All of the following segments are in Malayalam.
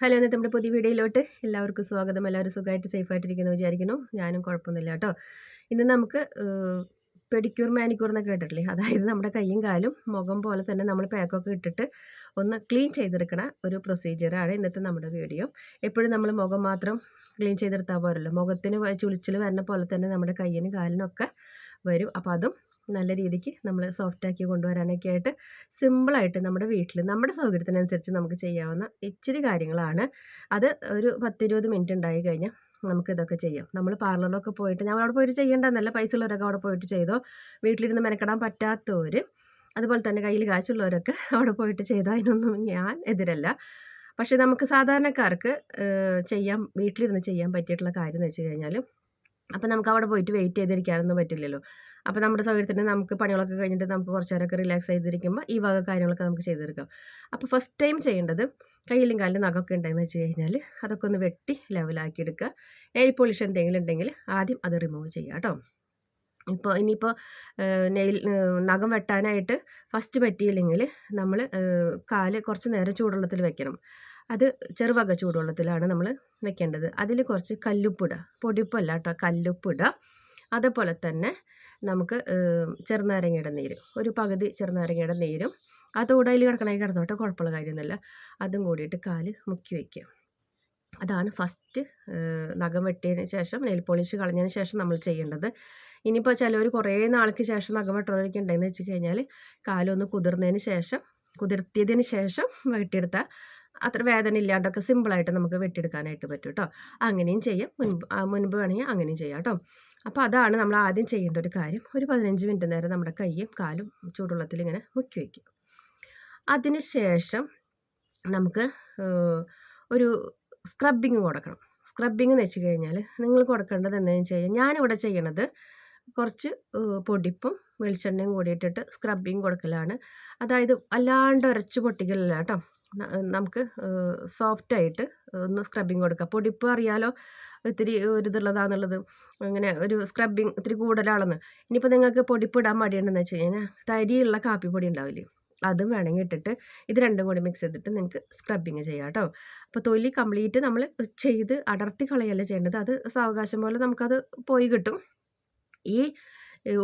ഹലോ എന്നിട്ട് നമ്മുടെ പുതിയ വീഡിയോയിലോട്ട് എല്ലാവർക്കും സ്വാഗതം. എല്ലാവരും സുഖമായിട്ട് സേഫായിട്ടിരിക്കുന്നു വിചാരിക്കുന്നു. ഞാനും കുഴപ്പമൊന്നുമില്ല കേട്ടോ. ഇന്ന് നമുക്ക് പെഡിക്യൂർ മാനിക്യൂർ എന്നൊക്കെ കേട്ടിട്ടില്ലേ? അതായത് നമ്മുടെ കൈയും കാലും മുഖം പോലെ തന്നെ നമ്മൾ പാക്കൊക്കെ ഇട്ടിട്ട് ഒന്ന് ക്ലീൻ ചെയ്തെടുക്കണ ഒരു പ്രൊസീജിയറാണ് ഇന്നത്തെ നമ്മുടെ വീഡിയോ എപ്പോഴും നമ്മൾ മുഖം മാത്രം ക്ലീൻ ചെയ്തെടുത്താൽ പോരല്ലോ. മുഖത്തിന് ചുളിച്ചിൽ വരുന്ന പോലെ തന്നെ നമ്മുടെ കയ്യിനും കാലിനൊക്കെ വരും. അപ്പോൾ അതും നല്ല രീതിക്ക് നമ്മൾ സോഫ്റ്റാക്കി കൊണ്ടുവരാനൊക്കെ ആയിട്ട് സിമ്പിളായിട്ട് നമ്മുടെ വീട്ടിൽ നമ്മുടെ സൗകര്യത്തിനനുസരിച്ച് നമുക്ക് ചെയ്യാവുന്ന ഇച്ചിരി കാര്യങ്ങളാണ്. അത് ഒരു പത്തിരുപത് മിനിറ്റ് ഉണ്ടായി കഴിഞ്ഞാൽ നമുക്ക് ഇതൊക്കെ ചെയ്യാം. നമ്മൾ പാർലറിലൊക്കെ പോയിട്ട് ഞാൻ അവിടെ പോയിട്ട് ചെയ്യേണ്ടതെന്നല്ല പൈസ ഉള്ളവരൊക്കെ അവിടെ പോയിട്ട് ചെയ്തോ? വീട്ടിലിരുന്ന് മെനക്കെടാൻ പറ്റാത്തവർ അതുപോലെ തന്നെ കയ്യിൽ കാശുള്ളവരൊക്കെ അവിടെ പോയിട്ട് ചെയ്തോ? അതിനൊന്നും ഞാൻ എതിരല്ല. പക്ഷേ നമുക്ക് സാധാരണക്കാർക്ക് ചെയ്യാം വീട്ടിലിരുന്ന് ചെയ്യാൻ പറ്റിയിട്ടുള്ള കാര്യം എന്ന് വെച്ച് കഴിഞ്ഞാൽ അപ്പോൾ നമുക്ക് അവിടെ പോയിട്ട് വെയിറ്റ് ചെയ്തിരിക്കാനൊന്നും പറ്റില്ലല്ലോ. അപ്പോൾ നമ്മുടെ സൗകര്യത്തിന് നമുക്ക് പണികളൊക്കെ കഴിഞ്ഞിട്ട് നമുക്ക് കുറച്ച് നേരമൊക്കെ റിലാക്സ് ചെയ്തിരിക്കുമ്പോൾ ഈ വക കാര്യങ്ങളൊക്കെ നമുക്ക് ചെയ്തെടുക്കാം. അപ്പോൾ ഫസ്റ്റ് ടൈം ചെയ്യേണ്ടത് കയ്യിലും കാലിലും നഖമൊക്കെ ഉണ്ടെന്ന് വെച്ച് കഴിഞ്ഞാൽ അതൊക്കെ ഒന്ന് വെട്ടി ലെവലാക്കി എടുക്കുക. നെയിൽ പോളിഷ് എന്തെങ്കിലും ഉണ്ടെങ്കിൽ ആദ്യം അത് റിമൂവ് ചെയ്യുക കേട്ടോ. ഇപ്പോൾ ഇനിയിപ്പോൾ നെയിൽ നഖം വെട്ടാനായിട്ട് ഫസ്റ്റ് പറ്റിയില്ലെങ്കിൽ നമ്മൾ കാൽ കുറച്ച് നേരം ചൂടുവെള്ളത്തിൽ വെക്കണം. അത് ചെറുവക ചൂടുവെള്ളത്തിലാണ് നമ്മൾ വെക്കേണ്ടത്. അതിൽ കുറച്ച് കല്ലുപ്പിട പൊടിപ്പല്ല കേട്ടോ കല്ലുപ്പിടുക അതേപോലെ തന്നെ നമുക്ക് ചെറുനാരങ്ങയുടെ നീര് ഒരു പകുതി ചെറുനാരങ്ങയുടെ നീരും. അതോടെ അതിൽ കിടക്കണമെങ്കിൽ കിടന്നോട്ടെ കുഴപ്പമുള്ള കാര്യമൊന്നുമില്ല. അതും കൂടിയിട്ട് കാൽ മുക്കി വയ്ക്കുക അതാണ് ഫസ്റ്റ് നഖം വെട്ടിയതിന് ശേഷം നെയിൽ പോളിഷ് കളഞ്ഞതിന് ശേഷം നമ്മൾ ചെയ്യേണ്ടത്. ഇനിയിപ്പോൾ ചിലവർ കുറേ നാൾക്ക് ശേഷം നഖം വെട്ടണവരൊക്കെ ഉണ്ടെന്ന് വെച്ച് കഴിഞ്ഞാൽ കാലൊന്ന് കുതിർന്നതിന് ശേഷം കുതിർത്തിയതിന് ശേഷം വെട്ടിയെടുത്താൽ അത്ര വേദന ഇല്ലാണ്ടൊക്കെ സിമ്പിളായിട്ട് നമുക്ക് വെട്ടിയെടുക്കാനായിട്ട് പറ്റും കേട്ടോ അങ്ങനെയും ചെയ്യാം. മുൻപ് മുൻപ് വേണമെങ്കിൽ അങ്ങനെയും ചെയ്യാം കേട്ടോ അപ്പോൾ അതാണ് നമ്മൾ ആദ്യം ചെയ്യേണ്ട ഒരു കാര്യം. ഒരു പതിനഞ്ച് മിനിറ്റ് നേരം നമ്മുടെ കൈയും കാലും ചൂടുവെള്ളത്തിൽ ഇങ്ങനെ മുക്കി വയ്ക്കും അതിനുശേഷം നമുക്ക് ഒരു സ്ക്രബിങ് കൊടുക്കണം. സ്ക്രബിങ് എന്ന് വെച്ച് കഴിഞ്ഞാൽ നിങ്ങൾ കൊടുക്കേണ്ടത് എന്താണെന്ന് വെച്ച് കഴിഞ്ഞാൽ ഞാനിവിടെ ചെയ്യണത് കുറച്ച് പൊടിപ്പും വെളിച്ചെണ്ണയും കൂടിയിട്ടിട്ട് സ്ക്രബിങ് കൊടുക്കലാണ്. അതായത് അല്ലാണ്ട് ഉരച്ച് പൊട്ടിക്കലല്ല കേട്ടോ നമുക്ക് സോഫ്റ്റായിട്ട് ഒന്ന് സ്ക്രബിങ് കൊടുക്കുക പൊടിപ്പ് അറിയാലോ? ഇത്തിരി ഒരു ഇതുള്ളതാണെന്നുള്ളത് അങ്ങനെ ഒരു സ്ക്രബിങ് ഇത്തിരി കൂടുതലാണെന്ന്. ഇനിയിപ്പോൾ നിങ്ങൾക്ക് പൊടിപ്പ് ഇടാൻ മടിയുണ്ടെന്ന് വെച്ച് കഴിഞ്ഞാൽ തരിയുള്ള കാപ്പിപ്പൊടി ഉണ്ടാവില്ലേ? അതും വേണമെങ്കിൽ ഇട്ടിട്ട് ഇത് രണ്ടും കൂടി മിക്സ് ചെയ്തിട്ട് നിങ്ങൾക്ക് സ്ക്രബിങ് ചെയ്യാം കേട്ടോ അപ്പോൾ തൊലി കംപ്ലീറ്റ് നമ്മൾ ചെയ്ത് അടർത്തി കളയല്ല ചെയ്യേണ്ടത്? അത് സാവകാശം പോലെ നമുക്കത് പോയി കിട്ടും. ഈ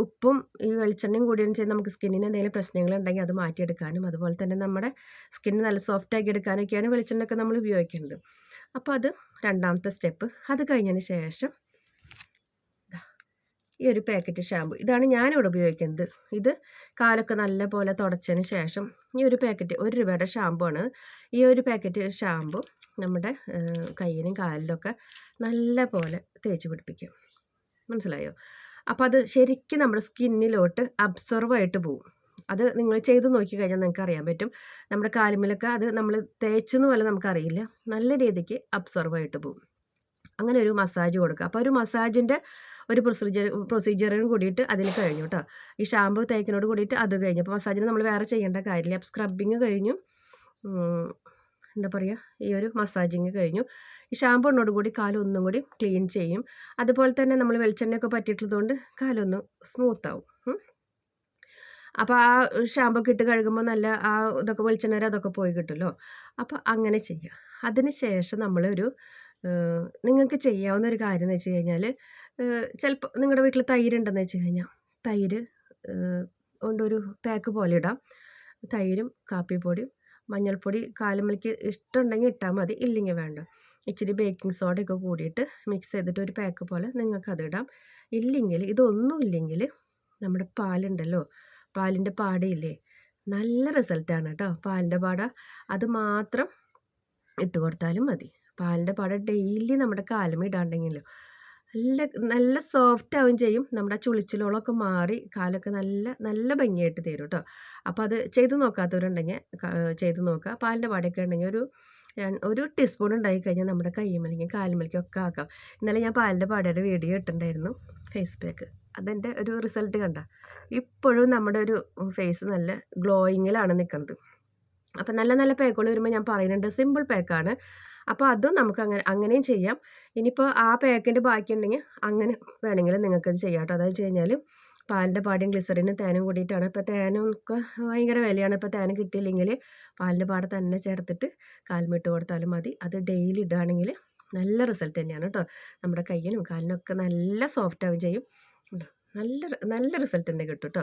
ഉപ്പും ഈ വെളിച്ചെണ്ണയും കൂടിയതിനു ചെയ്ത് നമുക്ക് സ്കിന്നിന് എന്തെങ്കിലും പ്രശ്നങ്ങളുണ്ടെങ്കിൽ അത് മാറ്റിയെടുക്കാനും അതുപോലെ തന്നെ നമ്മുടെ സ്കിന്ന് നല്ല സോഫ്റ്റ് ആക്കി എടുക്കാനൊക്കെയാണ് വെളിച്ചെണ്ണയൊക്കെ നമ്മൾ ഉപയോഗിക്കുന്നത്. അപ്പോൾ അത് രണ്ടാമത്തെ സ്റ്റെപ്പ്. അത് കഴിഞ്ഞതിന് ശേഷം ഈ ഒരു പാക്കറ്റ് ഷാമ്പു. ഇതാണ് ഞാനിവിടെ ഉപയോഗിക്കുന്നത്. ഇത് കാലൊക്കെ നല്ല പോലെ തുടച്ചതിന് ശേഷം ഈ ഒരു പാക്കറ്റ് ഒരു രൂപയുടെ ഷാമ്പു ആണ്. ഈ ഒരു പാക്കറ്റ് ഷാമ്പു നമ്മുടെ കയ്യിലും കാലിലൊക്കെ നല്ല പോലെ തേച്ച് പിടിപ്പിക്കും. മനസ്സിലായോ? അപ്പോൾ അത് ശരിക്കും നമ്മുടെ സ്കിന്നിലോട്ട് അബ്സോർവ് ആയിട്ട് പോകും അത് നിങ്ങൾ ചെയ്ത് നോക്കി കഴിഞ്ഞാൽ നിങ്ങൾക്ക് അറിയാൻ പറ്റും. നമ്മുടെ കാലുമിലൊക്കെ അത് നമ്മൾ തേച്ചെന്ന് പോലെ നമുക്കറിയില്ല. നല്ല രീതിക്ക് അബ്സോർവ് ആയിട്ട് പോകും അങ്ങനെ ഒരു മസാജ് കൊടുക്കുക. അപ്പോൾ ഒരു മസാജിന്റെ ഒരു പ്രൊസീജിയർ പ്രൊസീജിയറും കൂടിയിട്ട് അതിൽ കഴിഞ്ഞു കേട്ടോ ഈ ഷാമ്പു തേക്കിനോട് കൂടിയിട്ട് അത് കഴിഞ്ഞു. അപ്പോൾ മസാജിന് നമ്മൾ വേറെ ചെയ്യേണ്ട കാര്യമില്ല. സ്ക്രബിങ് കഴിഞ്ഞു. എന്താ പറയുക ഈ ഒരു മസാജിങ് കഴിഞ്ഞു. ഈ ഷാമ്പൂണോട് കൂടി കാലൊന്നും കൂടി ക്ലീൻ ചെയ്യും. അതുപോലെ തന്നെ നമ്മൾ വെളിച്ചെണ്ണയൊക്കെ പറ്റിയിട്ടുള്ളതുകൊണ്ട് കാലൊന്ന് സ്മൂത്താവും അപ്പോൾ ആ ഷാമ്പു ഇട്ട് കഴുകുമ്പോൾ നല്ല ആ ഇതൊക്കെ വെളിച്ചെണ്ണ അതൊക്കെ പോയി കിട്ടുമല്ലോ? അപ്പോൾ അങ്ങനെ ചെയ്യാം. അതിന് ശേഷം നമ്മളൊരു നിങ്ങൾക്ക് ചെയ്യാവുന്ന ഒരു കാര്യം എന്ന് വെച്ച് കഴിഞ്ഞാൽ ചിലപ്പോൾ നിങ്ങളുടെ വീട്ടിൽ തൈര് ഉണ്ടെന്ന് വെച്ച് കഴിഞ്ഞാൽ തൈര് കൊണ്ടൊരു പാക്ക് പോലെ ഇടാം. തൈരും കാപ്പിപ്പൊടിയും മഞ്ഞൾപ്പൊടി കാലുമലിക്ക് ഇഷ്ടമുണ്ടെങ്കിൽ ഇട്ടാൽ മതി ഇല്ലെങ്കിൽ വേണ്ട. ഇച്ചിരി ബേക്കിംഗ് സോഡയൊക്കെ കൂടിയിട്ട് മിക്സ് ചെയ്തിട്ട് ഒരു പാക്ക് പോലെ നിങ്ങൾക്കത് അതിടാം ഇല്ലെങ്കിൽ ഇതൊന്നും ഇല്ലെങ്കിൽ നമ്മുടെ പാലുണ്ടല്ലോ പാലിന്റെ പാടയില്ലേ? നല്ല റിസൾട്ടാണ് കേട്ടോ. പാലിന്റെ പാട അത് മാത്രം ഇട്ട് കൊടുത്താലും മതി. പാലിന്റെ പാട ഡെയിലി നമ്മുടെ കാലം ഇടാണ്ടെങ്കിലോ. നല്ല നല്ല സോഫ്റ്റ് ആവുകയും ചെയ്യും. നമ്മുടെ ചുളിച്ചിലോളൊക്കെ മാറി കാലൊക്കെ നല്ല നല്ല ഭംഗിയായിട്ട് തരും കേട്ടോ അപ്പോൾ അത് ചെയ്ത് നോക്കാത്തവരുണ്ടെങ്കിൽ ചെയ്ത് നോക്കുക. പാലിന്റെ പാടൊക്കെ ഉണ്ടെങ്കിൽ ഒരു ഒരു ടീസ്പൂൺ ഉണ്ടായി കഴിഞ്ഞാൽ നമ്മുടെ കൈമലിക്കും കാലുമലിക്കും ഒക്കെ ആക്കാം. ഇന്നലെ ഞാൻ പാലിന്റെ പാടയുടെ വീഡിയോ ഇട്ടിട്ടുണ്ടായിരുന്നു ഫേസ് പാക്ക് അതെന്റെ ഒരു റിസൾട്ട് കണ്ട. ഇപ്പോഴും നമ്മുടെ ഒരു ഫേസ് നല്ല ഗ്ലോയിങ്ങിലാണ് നിൽക്കുന്നത് അപ്പം നല്ല നല്ല പാക്കുകൾ വരുമ്പോൾ ഞാൻ പറയുന്നുണ്ട്. സിമ്പിൾ പാക്കാണ് അപ്പോൾ അതും നമുക്ക് അങ്ങനെ അങ്ങനെയും ചെയ്യാം. ഇനിയിപ്പോൾ ആ പാക്കിന്റെ ബാക്കി ഉണ്ടെങ്കിൽ അങ്ങനെ വേണമെങ്കിൽ നിങ്ങൾക്കത് ചെയ്യാം കേട്ടോ അതായത് കഴിഞ്ഞാൽ പാലിന്റെ പാടിയും ഗ്ലിസറിനും തേനും കൂടിയിട്ടാണ്. ഇപ്പോൾ തേനും ഒക്കെ ഭയങ്കര വിലയാണ്. ഇപ്പോൾ തേനും കിട്ടിയില്ലെങ്കിൽ പാലിന്റെ പാട തന്നെ ചേർത്തിട്ട് കാൽമിട്ട് കൊടുത്താലും മതി. അത് ഡെയിലി ഇടുകയാണെങ്കിൽ നല്ല റിസൾട്ട് തന്നെയാണ് കേട്ടോ നമ്മുടെ കയ്യിനും കാലിനൊക്കെ നല്ല സോഫ്റ്റ് ആവുകയും ചെയ്യും? നല്ല നല്ല റിസൾട്ട് തന്നെ കിട്ടും കേട്ടോ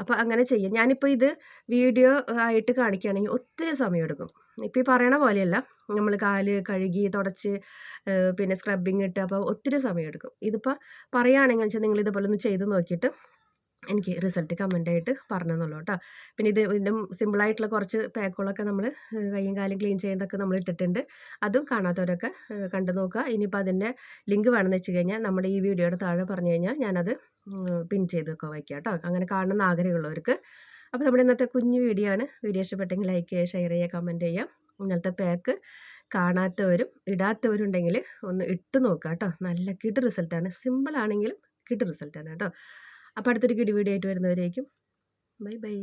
അപ്പോൾ അങ്ങനെ ചെയ്യാം. ഞാനിപ്പോൾ ഇത് വീഡിയോ ആയിട്ട് കാണിക്കുകയാണെങ്കിൽ ഒത്തിരി സമയം എടുക്കും ഇപ്പോൾ ഈ പറയണ പോലെയല്ല. നമ്മൾ കാൽ കഴുകി തുടച്ച് പിന്നെ സ്ക്രബിങ് ഇട്ട് അപ്പോൾ ഒത്തിരി സമയം എടുക്കും ഇതിപ്പോൾ പറയുകയാണെങ്കിൽ വെച്ചാൽ നിങ്ങൾ ഇതുപോലെ ഒന്ന് ചെയ്ത് നോക്കിയിട്ട് എനിക്ക് റിസൾട്ട് കമന്റായിട്ട് പറഞ്ഞെന്നുള്ളൂ കേട്ടോ. പിന്നെ ഇത് ഇതിന്റെ സിമ്പിളായിട്ടുള്ള കുറച്ച് പാക്കുകളൊക്കെ നമ്മൾ കയ്യും കാലും ക്ലീൻ ചെയ്യുന്നതൊക്കെ നമ്മൾ ഇട്ടിട്ടുണ്ട്. അതും കാണാത്തവരൊക്കെ കണ്ടു നോക്കുക. ഇനിയിപ്പോൾ അതിന്റെ ലിങ്ക് വേണമെന്ന് വെച്ച് കഴിഞ്ഞാൽ നമ്മുടെ ഈ വീഡിയോയുടെ താഴെ പറഞ്ഞു കഴിഞ്ഞാൽ ഞാനത് പിൻ ചെയ്തൊക്കെ വയ്ക്കാം കേട്ടോ. അങ്ങനെ കാണുന്ന ആഗ്രഹമുള്ളവർക്ക്. അപ്പോൾ നമ്മുടെ ഇന്നത്തെ കുഞ്ഞു വീഡിയോ ആണ്. വീഡിയോ ഇഷ്ടപ്പെട്ടെങ്കിൽ ലൈക്ക് ചെയ്യുക ഷെയർ ചെയ്യുക കമന്റ് ചെയ്യുക. ഇന്നത്തെ പാക്ക് കാണാത്തവരും ഇടാത്തവരും ഉണ്ടെങ്കിൽ ഒന്ന് ഇട്ട് നോക്കുക കേട്ടോ. നല്ല കിട്ട് റിസൾട്ടാണ് സിമ്പിളാണെങ്കിലും കിട്ട് റിസൾട്ടാണ് കേട്ടോ. അപ്പോൾ അടുത്തൊരു കിടി വീഡിയോ ആയിട്ട് വരുന്നവരേക്കും. Bye bye.